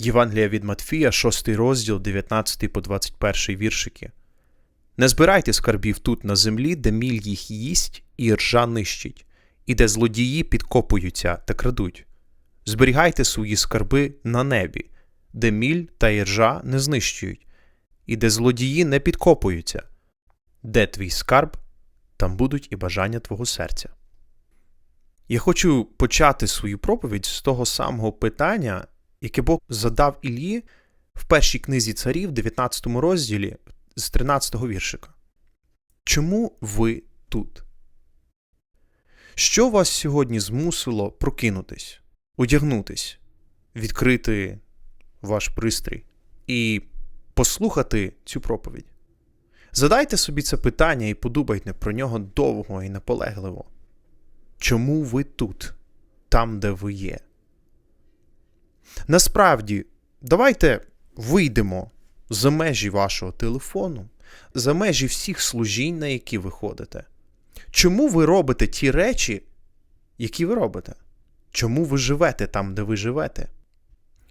Євангелія від Матфія, 6 розділ, 19 по 21 віршики. Не збирайте скарбів тут на землі, де міль їх їсть і ржа нищить, і де злодії підкопуються та крадуть. Зберігайте свої скарби на небі, де міль та іржа не знищують, і де злодії не підкопуються. Де твій скарб, там будуть і бажання твого серця. Я хочу почати свою проповідь з того самого питання, яке Бог задав Іллі в першій книзі царів, 19 розділі, з 13 віршика. Чому ви тут? Що вас сьогодні змусило прокинутись, одягнутись, відкрити ваш пристрій і послухати цю проповідь? Задайте собі це питання і подумайте про нього довго і наполегливо. Чому ви тут, там, де ви є? Насправді, давайте вийдемо за межі вашого телефону, за межі всіх служінь, на які ви ходите. Чому ви робите ті речі, які ви робите? Чому ви живете там, де ви живете?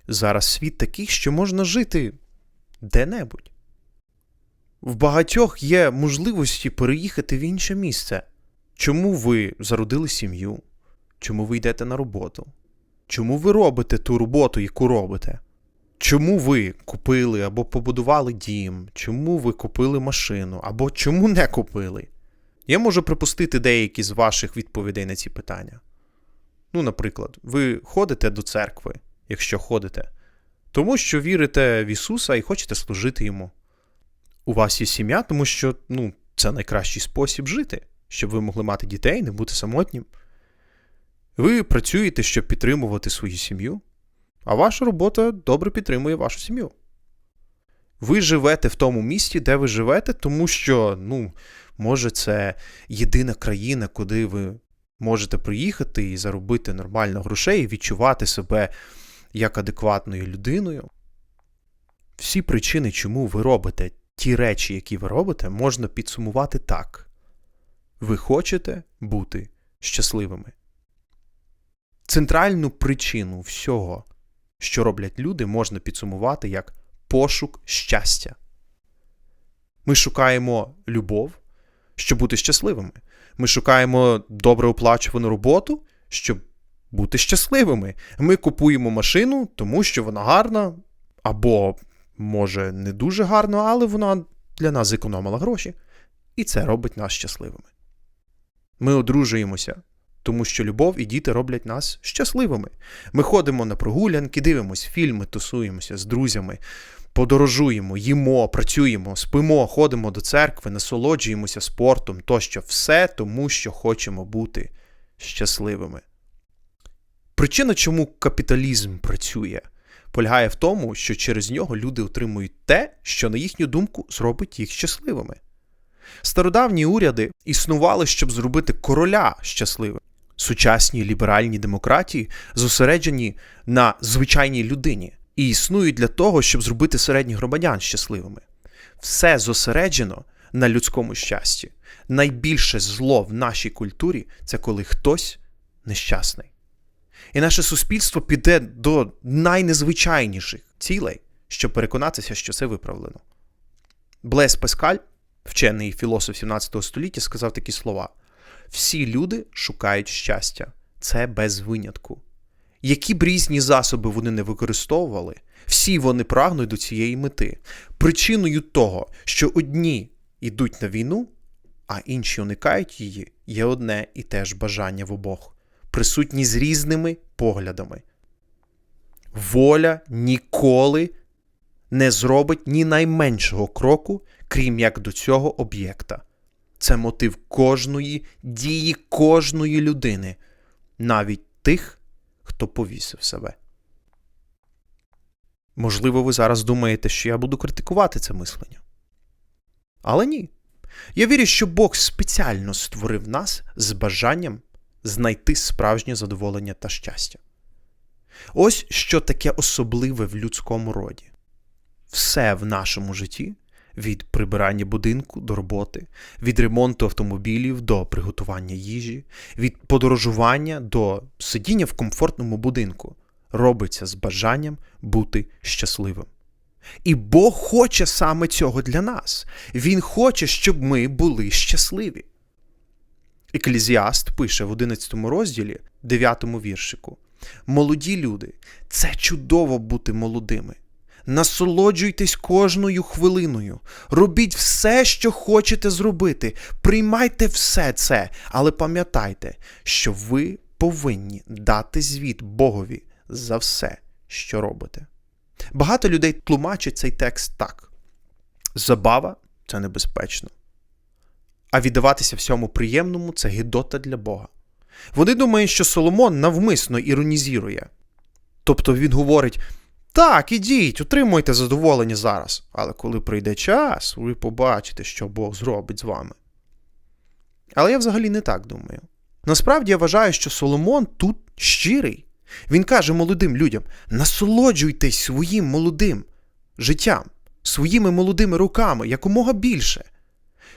Зараз світ такий, що можна жити де-небудь. В багатьох є можливості переїхати в інше місце. Чому ви зародили сім'ю? Чому ви йдете на роботу? Чому ви робите ту роботу, яку робите? Чому ви купили або побудували дім? Чому ви купили машину? Або чому не купили? Я можу припустити деякі з ваших відповідей на ці питання. Ну, наприклад, ви ходите до церкви, якщо ходите, тому що вірите в Ісуса і хочете служити йому. У вас є сім'я, тому що ну, це найкращий спосіб жити, щоб ви могли мати дітей, не бути самотнім. Ви працюєте, щоб підтримувати свою сім'ю, а ваша робота добре підтримує вашу сім'ю. Ви живете в тому місті, де ви живете, тому що, ну, може, це єдина країна, куди ви можете приїхати і заробити нормально грошей, і відчувати себе як адекватною людиною. Всі причини, чому ви робите ті речі, які ви робите, можна підсумувати так: ви хочете бути щасливими. Центральну причину всього, що роблять люди, можна підсумувати як пошук щастя. Ми шукаємо любов, щоб бути щасливими. Ми шукаємо добре оплачувану роботу, щоб бути щасливими. Ми купуємо машину, тому що вона гарна, або, може, не дуже гарна, але вона для нас зекономила гроші. І це робить нас щасливими. Ми одружуємося, тому що любов і діти роблять нас щасливими. Ми ходимо на прогулянки, дивимося фільми, тусуємося з друзями, подорожуємо, їмо, працюємо, спимо, ходимо до церкви, насолоджуємося спортом тощо все тому, що хочемо бути щасливими. Причина, чому капіталізм працює, полягає в тому, що через нього люди отримують те, що, на їхню думку, зробить їх щасливими. Стародавні уряди існували, щоб зробити короля щасливим. Сучасні ліберальні демократії зосереджені на звичайній людині і існують для того, щоб зробити середніх громадян щасливими. Все зосереджено на людському щасті. Найбільше зло в нашій культурі це коли хтось нещасний. І наше суспільство піде до найнезвичайніших цілей, щоб переконатися, що це виправлено. Блес Паскаль, вчений філософ 17 століття, сказав такі слова: всі люди шукають щастя, це без винятку. Які б різні засоби вони не використовували, всі вони прагнуть до цієї мети. Причиною того, що одні йдуть на війну, а інші уникають її, є одне і те ж бажання в обох, присутні з різними поглядами. Воля ніколи не зробить ні найменшого кроку, крім як до цього об'єкта. Це мотив кожної дії кожної людини, навіть тих, хто повісив себе. Можливо, ви зараз думаєте, що я буду критикувати це мислення. Але ні. Я вірю, що Бог спеціально створив нас з бажанням знайти справжнє задоволення та щастя. Ось що таке особливе в людському роді. Все в нашому житті від прибирання будинку до роботи, від ремонту автомобілів до приготування їжі, від подорожування до сидіння в комфортному будинку, робиться з бажанням бути щасливим. І Бог хоче саме цього для нас. Він хоче, щоб ми були щасливі. Еклезіаст пише в 11 розділі, 9 віршику: Молоді люди, це чудово бути молодими. Насолоджуйтесь кожною хвилиною, робіть все, що хочете зробити, приймайте все це, але пам'ятайте, що ви повинні дати звіт Богові за все, що робите. Багато людей тлумачать цей текст так: забава це небезпечно, а віддаватися всьому приємному це гидота для Бога. Вони думають, що Соломон навмисно іронізірує. Тобто він говорить: так, ідіть, отримуйте задоволення зараз, але коли прийде час, ви побачите, що Бог зробить з вами. Але я взагалі не так думаю. Насправді я вважаю, що Соломон тут щирий. Він каже молодим людям: насолоджуйтесь своїм молодим життям, своїми молодими руками якомога більше.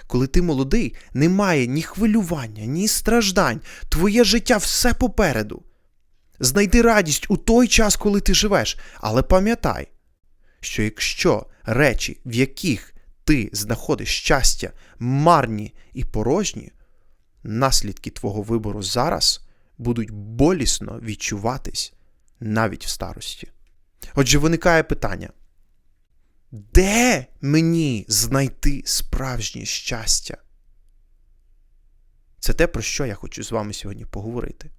Коли ти молодий, немає ні хвилювання, ні страждань, твоє життя все попереду. Знайди радість у той час, коли ти живеш, але пам'ятай, що якщо речі, в яких ти знаходиш щастя, марні і порожні, наслідки твого вибору зараз будуть болісно відчуватись навіть в старості. Отже, виникає питання: де мені знайти справжнє щастя? Це те, про що я хочу з вами сьогодні поговорити.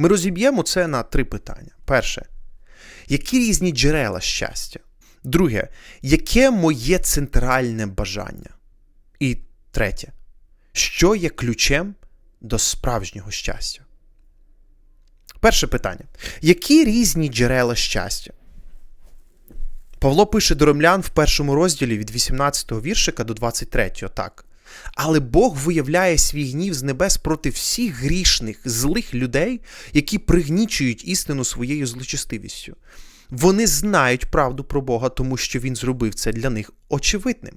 Ми розіб'ємо це на три питання. Перше, які різні джерела щастя? Друге, яке моє центральне бажання? І третє, що є ключем до справжнього щастя? Перше питання: які різні джерела щастя? Павло пише до ромлян в першому розділі від 18 го віршика до 23 го так. Але Бог виявляє свій гнів з небес проти всіх грішних, злих людей, які пригнічують істину своєю злочестивістю. Вони знають правду про Бога, тому що Він зробив це для них очевидним.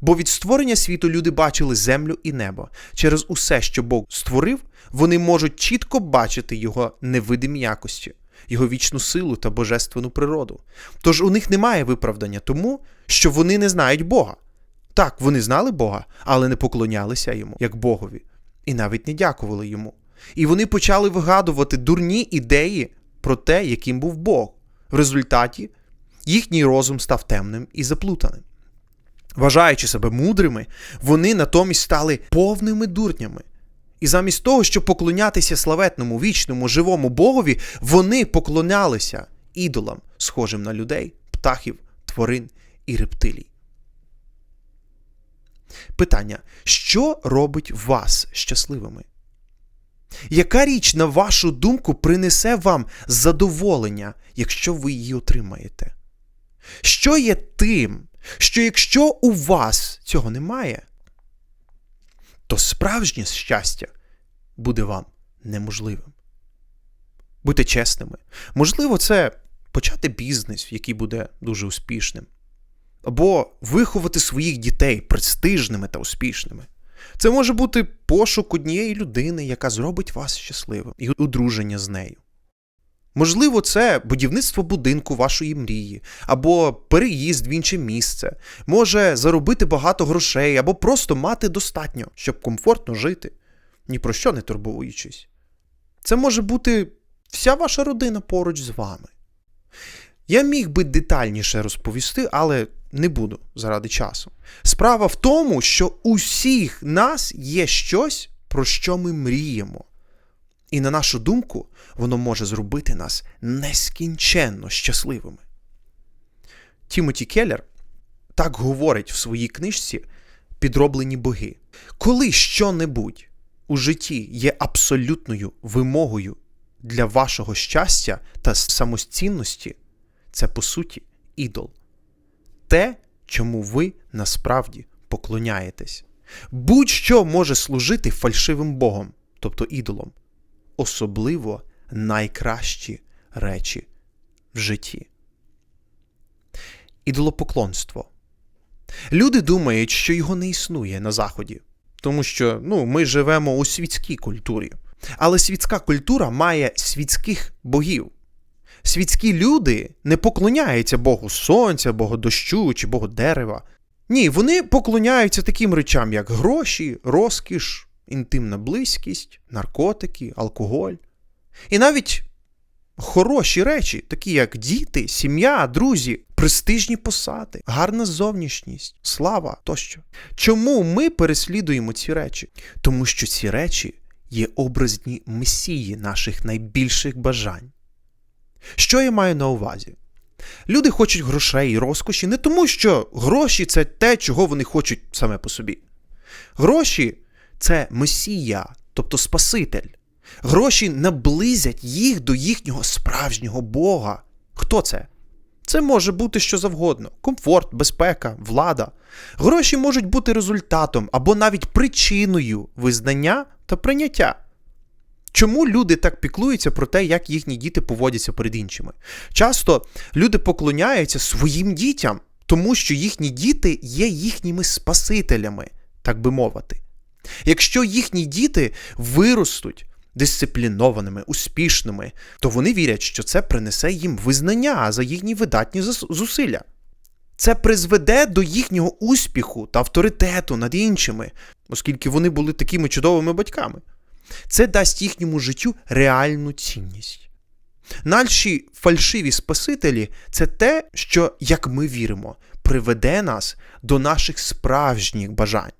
Бо від створення світу люди бачили землю і небо. Через усе, що Бог створив, вони можуть чітко бачити його невидимі якості, його вічну силу та божественну природу. Тож у них немає виправдання тому, що вони не знають Бога. Так, вони знали Бога, але не поклонялися йому, як Богові, і навіть не дякували йому. І вони почали вигадувати дурні ідеї про те, яким був Бог. В результаті їхній розум став темним і заплутаним. Вважаючи себе мудрими, вони натомість стали повними дурнями. І замість того, щоб поклонятися славетному, вічному, живому Богові, вони поклонялися ідолам, схожим на людей, птахів, тварин і рептилій. Питання: що робить вас щасливими? Яка річ, на вашу думку, принесе вам задоволення, якщо ви її отримаєте? Що є тим, що якщо у вас цього немає, то справжнє щастя буде вам неможливим. Будьте чесними. Можливо, це почати бізнес, який буде дуже успішним, або виховати своїх дітей престижними та успішними. Це може бути пошук однієї людини, яка зробить вас щасливим, і одруження з нею. Можливо, це будівництво будинку вашої мрії, або переїзд в інше місце, може заробити багато грошей, або просто мати достатньо, щоб комфортно жити, ні про що не турбуючись. Це може бути вся ваша родина поруч з вами. Я міг би детальніше розповісти, але не буду заради часу. Справа в тому, що у всіх нас є щось, про що ми мріємо. І на нашу думку, воно може зробити нас нескінченно щасливими. Тімоті Келлер так говорить в своїй книжці Підроблені боги. Коли що-небудь у житті є абсолютною вимогою для вашого щастя та самостійності, це по суті ідол. Те, чому ви насправді поклоняєтесь. Будь-що може служити фальшивим Богом, тобто ідолом особливо найкращі речі в житті. Ідолопоклонство. Люди думають, що його не існує на Заході, тому що ну, ми живемо у світській культурі. Але світська культура має світських богів. Світські люди не поклоняються Богу сонця, Богу дощу чи Богу дерева. Ні, вони поклоняються таким речам, як гроші, розкіш, інтимна близькість, наркотики, алкоголь. І навіть хороші речі, такі як діти, сім'я, друзі, престижні посади, гарна зовнішність, слава тощо. Чому ми переслідуємо ці речі? Тому що ці речі є образні месії наших найбільших бажань. Що я маю на увазі? Люди хочуть грошей і розкоші не тому, що гроші це те, чого вони хочуть саме по собі. Гроші це месія, тобто Спаситель. Гроші наблизять їх до їхнього справжнього Бога. Хто це? Це може бути що завгодно: комфорт, безпека, влада. Гроші можуть бути результатом або навіть причиною визнання та прийняття. Чому люди так піклуються про те, як їхні діти поводяться перед іншими? Часто люди поклоняються своїм дітям, тому що їхні діти є їхніми спасителями, так би мовити. Якщо їхні діти виростуть дисциплінованими, успішними, то вони вірять, що це принесе їм визнання за їхні видатні зусилля. Це призведе до їхнього успіху та авторитету над іншими, оскільки вони були такими чудовими батьками. Це дасть їхньому життю реальну цінність. Наші фальшиві спасителі це те, що, як ми віримо, приведе нас до наших справжніх бажань.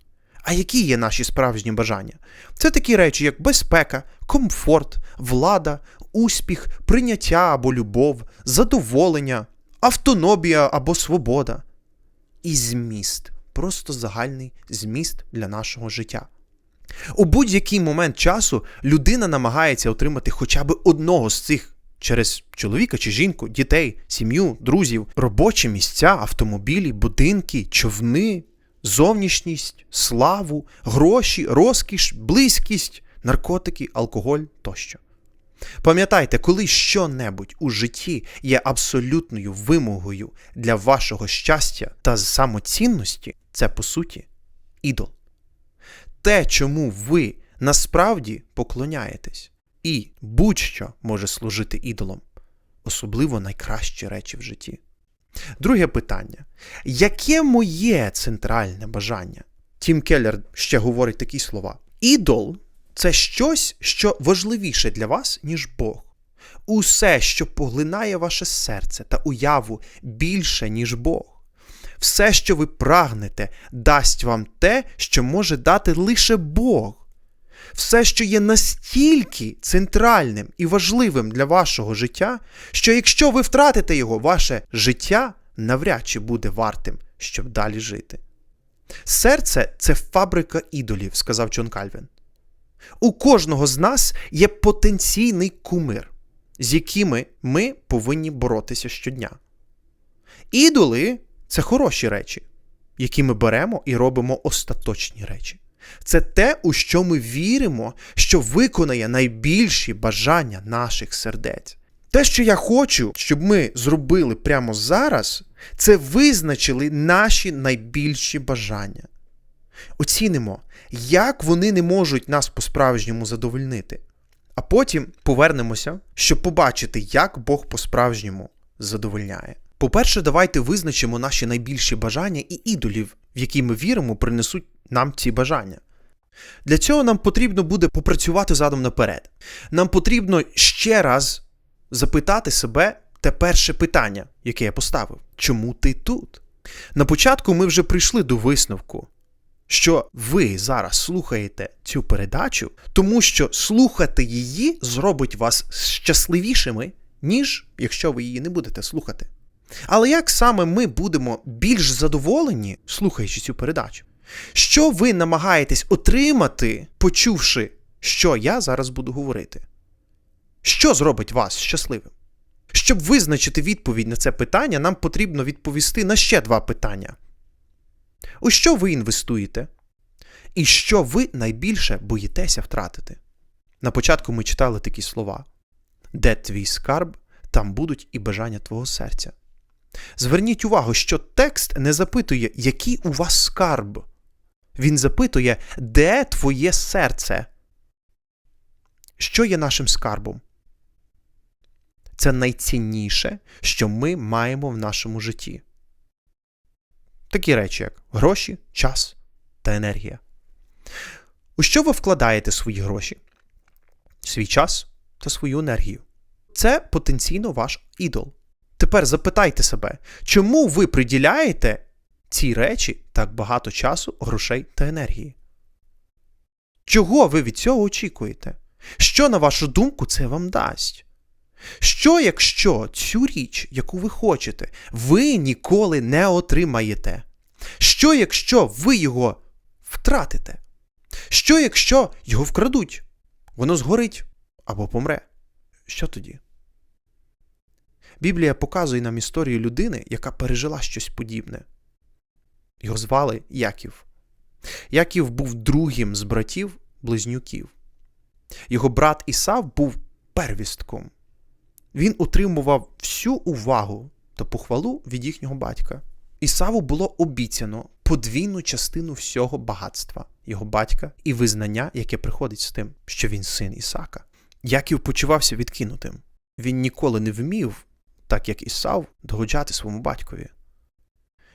А які є наші справжні бажання? Це такі речі, як безпека, комфорт, влада, успіх, прийняття або любов, задоволення, автономія або свобода. І зміст, просто загальний зміст для нашого життя. У будь-який момент часу людина намагається отримати хоча б одного з цих через чоловіка чи жінку, дітей, сім'ю, друзів, робочі місця, автомобілі, будинки, човни, зовнішність, славу, гроші, розкіш, близькість, наркотики, алкоголь тощо. Пам'ятайте, коли що-небудь у житті є абсолютною вимогою для вашого щастя та самоцінності, це по суті ідол. Те, чому ви насправді поклоняєтесь, і будь-що може служити ідолом, особливо найкращі речі в житті. Друге питання: яке моє центральне бажання? Тім Келлер ще говорить такі слова: ідол це щось, що важливіше для вас, ніж Бог. Усе, що поглинає ваше серце та уяву більше, ніж Бог. Все, що ви прагнете, дасть вам те, що може дати лише Бог. Все, що є настільки центральним і важливим для вашого життя, що якщо ви втратите його, ваше життя навряд чи буде вартим, щоб далі жити. Серце це фабрика ідолів, сказав Джон Кальвін. У кожного з нас є потенційний кумир, з якими ми повинні боротися щодня. Ідоли це хороші речі, які ми беремо і робимо остаточні речі. Це те, у що ми віримо, що виконає найбільші бажання наших сердець. Те, що я хочу, щоб ми зробили прямо зараз, це визначили наші найбільші бажання. Оцінимо, як вони не можуть нас по-справжньому задовольнити. А потім повернемося, щоб побачити, як Бог по-справжньому задовольняє. По-перше, давайте визначимо наші найбільші бажання і ідолів, в які ми віримо, принесуть нам ці бажання. Для цього нам потрібно буде попрацювати задом наперед. Нам потрібно ще раз запитати себе те перше питання, яке я поставив: чому ти тут? На початку ми вже прийшли до висновку, що ви зараз слухаєте цю передачу, тому що слухати її зробить вас щасливішими, ніж якщо ви її не будете слухати. Але як саме ми будемо більш задоволені, слухаючи цю передачу? Що ви намагаєтесь отримати, почувши, що я зараз буду говорити? Що зробить вас щасливим? Щоб визначити відповідь на це питання, нам потрібно відповісти на ще два питання. У що ви інвестуєте? І що ви найбільше боїтеся втратити? На початку ми читали такі слова: Де твій скарб, там будуть і бажання твого серця. Зверніть увагу, що текст не запитує, який у вас скарб. Він запитує, де твоє серце? що є нашим скарбом? Це найцінніше, що ми маємо в нашому житті. Такі речі, як гроші, час та енергія. У що ви вкладаєте свої гроші? Свій час та свою енергію. Це потенційно ваш ідол. Тепер запитайте себе, чому ви приділяєте цій речі так багато часу, грошей та енергії? Чого ви від цього очікуєте? Що, на вашу думку, це вам дасть? Що, якщо цю річ, яку ви хочете, ви ніколи не отримаєте? Що, якщо ви його втратите? Що, якщо його вкрадуть? Воно згорить або помре? Що тоді? Біблія показує нам історію людини, яка пережила щось подібне. Його звали Яків. Яків був другим з братів близнюків. Його брат Ісав був первістком. Він утримував всю увагу та похвалу від їхнього батька. Ісаву було обіцяно подвійну частину всього багатства його батька і визнання, яке приходить з тим, що він син Ісака. Яків почувався відкинутим. Він ніколи не вмів, так як Ісав, догоджати своєму батькові.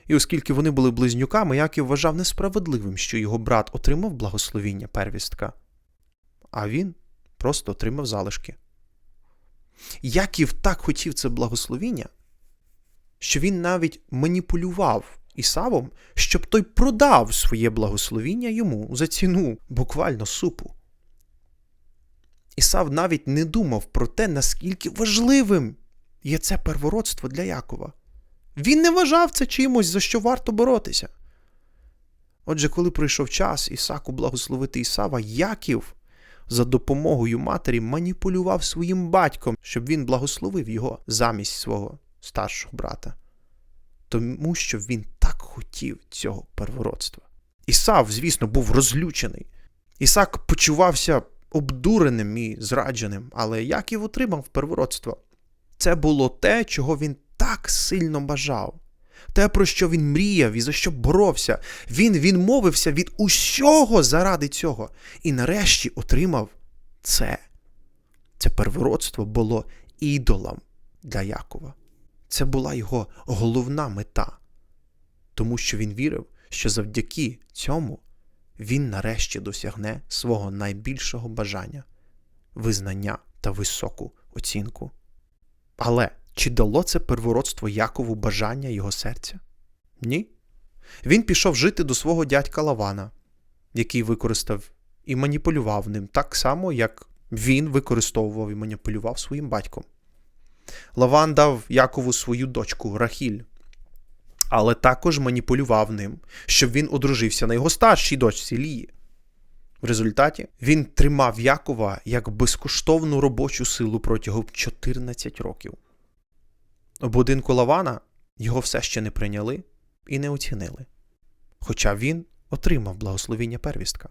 І оскільки вони були близнюками, Яків вважав несправедливим, що його брат отримав благословіння первістка, а він просто отримав залишки. Яків так хотів це благословіння, що він навіть маніпулював Ісавом, щоб той продав своє благословіння йому за ціну буквально супу. Ісав навіть не думав про те, наскільки важливим є це первородство для Якова. Він не вважав це чимось, за що варто боротися. Отже, коли прийшов час Ісаку благословити Ісава, Яків за допомогою матері маніпулював своїм батьком, щоб він благословив його замість свого старшого брата, тому що він так хотів цього первородства. Ісав, звісно, був розлючений. Ісак почувався обдуреним і зрадженим, але Яків отримав первородство. Це було те, чого він так сильно бажав. Те, про що він мріяв і за що боровся, він відмовився від усього заради цього. І нарешті отримав це. Це первородство було ідолом для Якова. Це була його головна мета, тому що він вірив, що завдяки цьому він нарешті досягне свого найбільшого бажання визнання та високу оцінку. Але чи дало це первородство Якову бажання його серця? Ні. Він пішов жити до свого дядька Лавана, який використав і маніпулював ним так само, як він використовував і маніпулював своїм батьком. Лаван дав Якову свою дочку Рахіль, але також маніпулював ним, щоб він одружився на його старшій дочці Лії. В результаті він тримав Якова як безкоштовну робочу силу протягом 14 років. У будинку Лавана його все ще не прийняли і не оцінили, хоча він отримав благословіння первістка.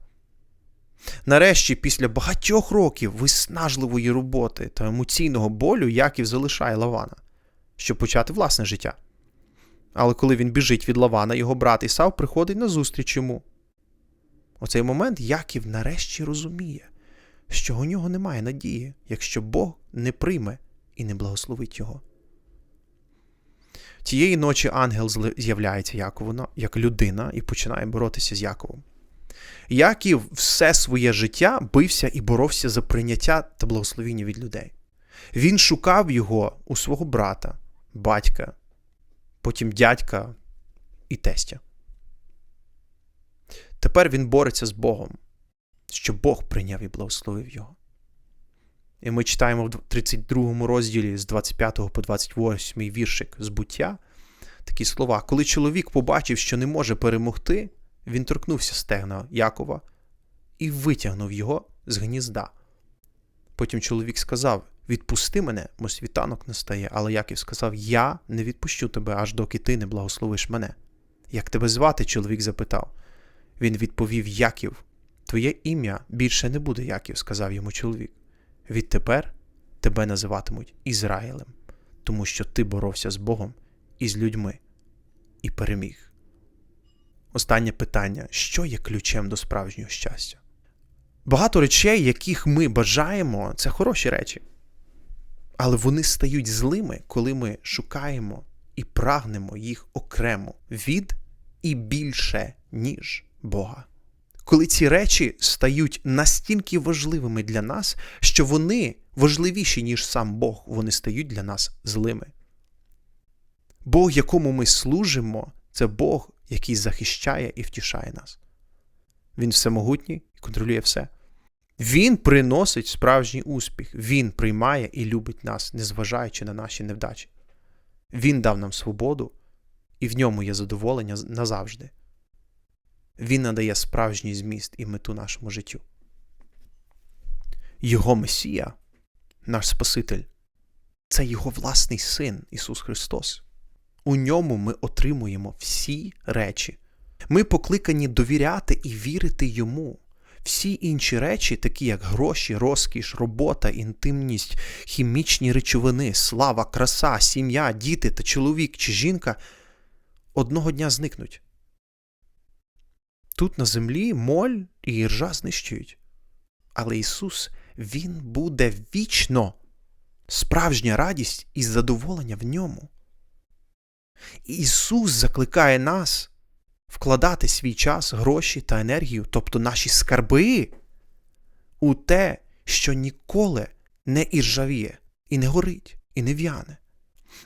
Нарешті, після багатьох років виснажливої роботи та емоційного болю, Яків залишає Лавана, щоб почати власне життя. Але коли він біжить від Лавана, його брат Ісав приходить на зустріч йому. У цей момент Яків нарешті розуміє, що у нього немає надії, якщо Бог не прийме і не благословить його. Тієї ночі ангел з'являється Якову як людина і починає боротися з Яковом. Яків все своє життя бився і боровся за прийняття та благословіння від людей. Він шукав його у свого брата, батька, потім дядька і тестя. Тепер він бореться з Богом, щоб Бог прийняв і благословив його. І ми читаємо в 32 розділі з 25 по 28 віршик збуття такі слова. Коли чоловік побачив, що не може перемогти, він торкнувся стегна Якова і витягнув його з гнізда. Потім чоловік сказав: Відпусти мене, бо світанок настає. Але Яків сказав: Я не відпущу тебе, аж доки ти не благословиш мене. Як тебе звати? чоловік запитав. Він відповів Яків. Твоє ім'я більше не буде Яків, сказав йому чоловік. Відтепер тебе називатимуть Ізраїлем, тому що ти боровся з Богом і з людьми і переміг. Останнє питання: що є ключем до справжнього щастя? Багато речей, яких ми бажаємо, це хороші речі. Але вони стають злими, коли ми шукаємо і прагнемо їх окремо від і більше, ніж Бога. Коли ці речі стають настільки важливими для нас, що вони важливіші, ніж сам Бог, вони стають для нас злими. Бог, якому ми служимо, це Бог, який захищає і втішає нас. Він всемогутній і контролює все. Він приносить справжній успіх, Він приймає і любить нас, незважаючи на наші невдачі. Він дав нам свободу, і в ньому є задоволення назавжди. Він надає справжній зміст і мету нашому життю. Його Месія, наш Спаситель, це Його власний Син Ісус Христос. У ньому ми отримуємо всі речі. Ми покликані довіряти і вірити йому. Всі інші речі, такі як гроші, розкіш, робота, інтимність, хімічні речовини, слава, краса, сім'я, діти та чоловік чи жінка, одного дня зникнуть. Тут на землі моль і іржа знищують. Але Ісус, Він буде вічно, справжня радість і задоволення в ньому. Ісус закликає нас вкладати свій час, гроші та енергію, тобто наші скарби, у те, що ніколи не іржавіє, і не горить, і не в'яне,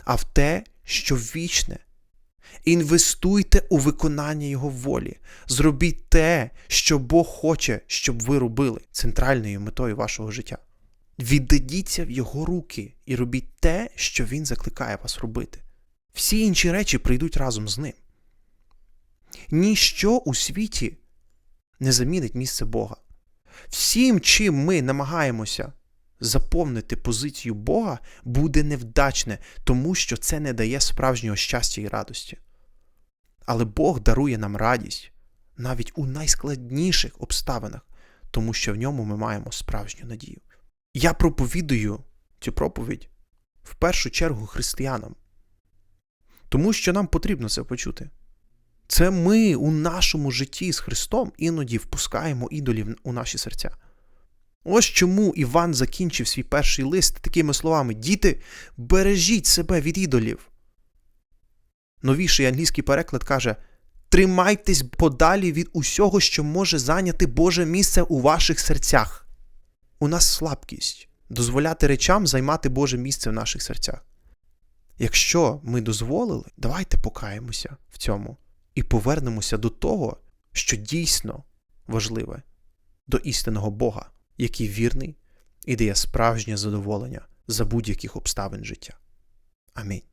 а в те, що вічне. Інвестуйте у виконання Його волі. Зробіть те, що Бог хоче, щоб ви робили центральною метою вашого життя. Віддадіться в Його руки і робіть те, що Він закликає вас робити. Всі інші речі прийдуть разом з ним. Ніщо у світі не замінить місце Бога. Всім, чим ми намагаємося заповнити позицію Бога, буде невдачне, тому що це не дає справжнього щастя і радості. Але Бог дарує нам радість навіть у найскладніших обставинах, тому що в ньому ми маємо справжню надію. Я проповідую цю проповідь в першу чергу християнам, тому що нам потрібно це почути. Це ми у нашому житті з Христом іноді впускаємо ідолів у наші серця. Ось чому Іван закінчив свій перший лист такими словами: Діти, бережіть себе від ідолів. Новіший англійський переклад каже: Тримайтесь подалі від усього, що може зайняти Боже місце у ваших серцях. У нас слабкість дозволяти речам займати Боже місце в наших серцях. Якщо ми дозволили, давайте покаємося в цьому і повернемося до того, що дійсно важливе, до істинного Бога, який вірний і дає справжнє задоволення за будь-яких обставин життя. Амінь.